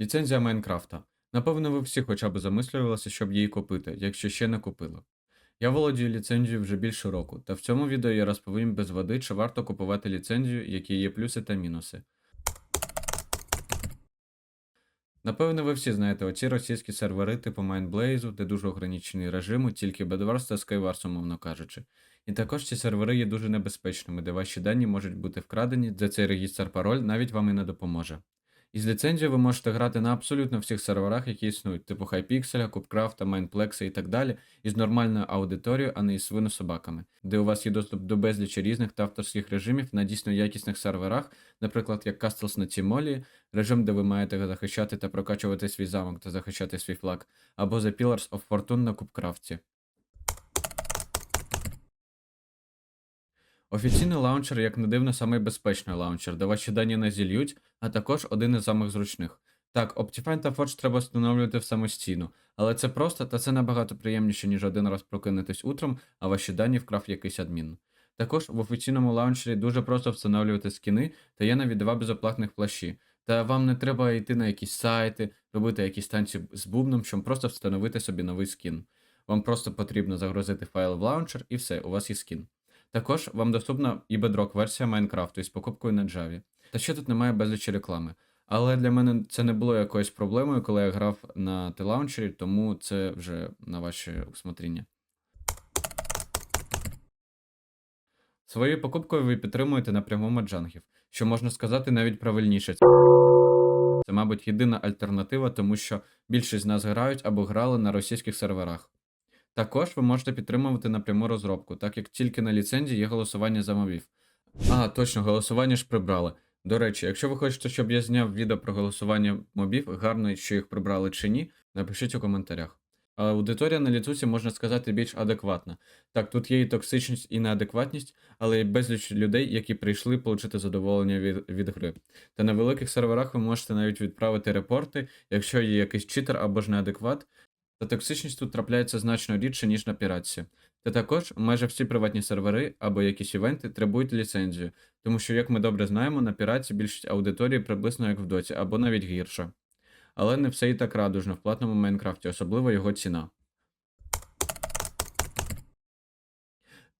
Ліцензія Майнкрафта. Напевно, ви всі хоча б замислювалися, щоб її купити, якщо ще не купили. Я володію ліцензією вже більше року, та в цьому відео я розповім без води, чи варто купувати ліцензію, які є плюси та мінуси. Напевно, ви всі знаєте оці російські сервери типу Mindblaze, де дуже ограничений режим, тільки Bedwars та Skywars, умовно кажучи. І також ці сервери є дуже небезпечними, де ваші дані можуть бути вкрадені, де цей регістр пароль навіть вам і не допоможе. Із ліцензією ви можете грати на абсолютно всіх серверах, які існують, типу Hypixel, Cupcraft, Mindplex і так далі, із нормальною аудиторією, а не із свинособаками, де у вас є доступ до безлічі різних та авторських режимів на дійсно якісних серверах, наприклад, як Castles на Тімолі, режим, де ви маєте захищати та прокачувати свій замок та захищати свій флаг, або The Pillars of Fortune на Кубкрафті. Офіційний лаунчер, як не дивно, самий безпечний лаунчер, де ваші дані не зільють, а також один із самих зручних. Так, Optifine та Forge треба встановлювати самостійно, але це просто та це набагато приємніше, ніж один раз прокинутись утром, а ваші дані вкрав якийсь адмін. Також в офіційному лаунчері дуже просто встановлювати скіни, та є навіть два безоплатних плащі. Та вам не треба йти на якісь сайти, робити якісь танці з бубном, щоб просто встановити собі новий скін. Вам просто потрібно загрузити файл в лаунчер і все, у вас є скін. Також вам доступна і Bedrock версія Майнкрафту із покупкою на Java. Та ще тут немає безлічі реклами. Але для мене це не було якоюсь проблемою, коли я грав на телаунчері, тому це вже на ваше усмотріння. Своєю покупкою ви підтримуєте напряму маджангів, що можна сказати навіть правильніше. Це, мабуть, єдина альтернатива, тому що більшість з нас грають або грали на російських серверах. Також ви можете підтримувати напряму розробку, так як тільки на ліцензії є голосування за мобів. А, точно, голосування ж прибрали. До речі, якщо ви хочете, щоб я зняв відео про голосування мобів, гарно, що їх прибрали чи ні, напишіть у коментарях. А Аудиторія на ліцуці, можна сказати, більш адекватна. Так, тут є і токсичність, і неадекватність, але є безліч людей, які прийшли отримати задоволення від, від гри. Та на великих серверах ви можете навіть відправити репорти, якщо є якийсь читер або ж неадекват, та токсичність тут трапляється значно рідше, ніж на піратці. Та також майже всі приватні сервери або якісь івенти требують ліцензію, тому що, як ми добре знаємо, на піратці більшість аудиторії приблизно як в доті, або навіть гірше. Але не все і так радужно в платному Майнкрафті, особливо його ціна.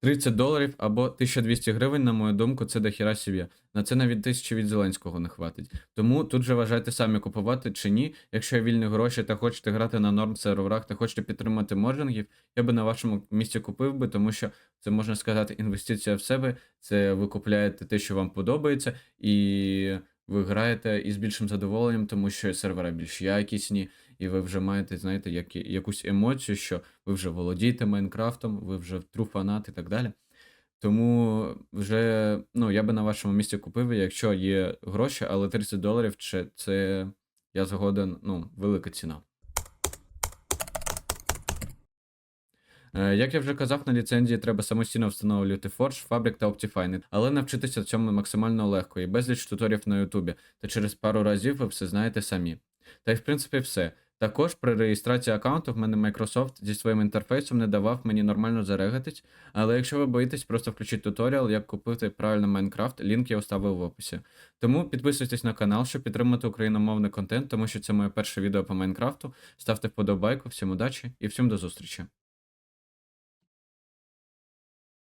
30 доларів або 1200 гривень, на мою думку, це дохіра сів'я. На це навіть тисячі від Зеленського не хватить. Тому тут же вважайте самі купувати чи ні. Якщо є вільні гроші та хочете грати на норм серверах та хочете підтримати моджингів, я би на вашому місці купив би, тому що це можна сказати інвестиція в себе. Це ви купляєте те, що вам подобається, і ви граєте із більшим задоволенням, тому що сервера більш якісні, і ви вже маєте, знаєте, як, якусь емоцію, що ви вже володієте Майнкрафтом, ви вже true фанат і так далі. Тому вже ну, я би на вашому місці купив, якщо є гроші, але 30 доларів це, це я згоден, ну, велика ціна. Е, Як я вже казав, на ліцензії треба самостійно встановлювати Forge, Fabric та Optifine, але навчитися цьому максимально легко і безліч туторів на Ютубі, та через пару разів ви все знаєте самі. Та й в принципі все. Також при реєстрації аккаунту в мене Microsoft зі своїм інтерфейсом не давав мені нормально зарегатись, але якщо ви боїтесь, просто включіть туторіал, як купити правильно Майнкрафт, лінк я оставив в описі. Тому підписуйтесь на канал, щоб підтримати україномовний контент, тому що це моє перше відео по Майнкрафту. Ставте вподобайку, всім удачі і всім до зустрічі.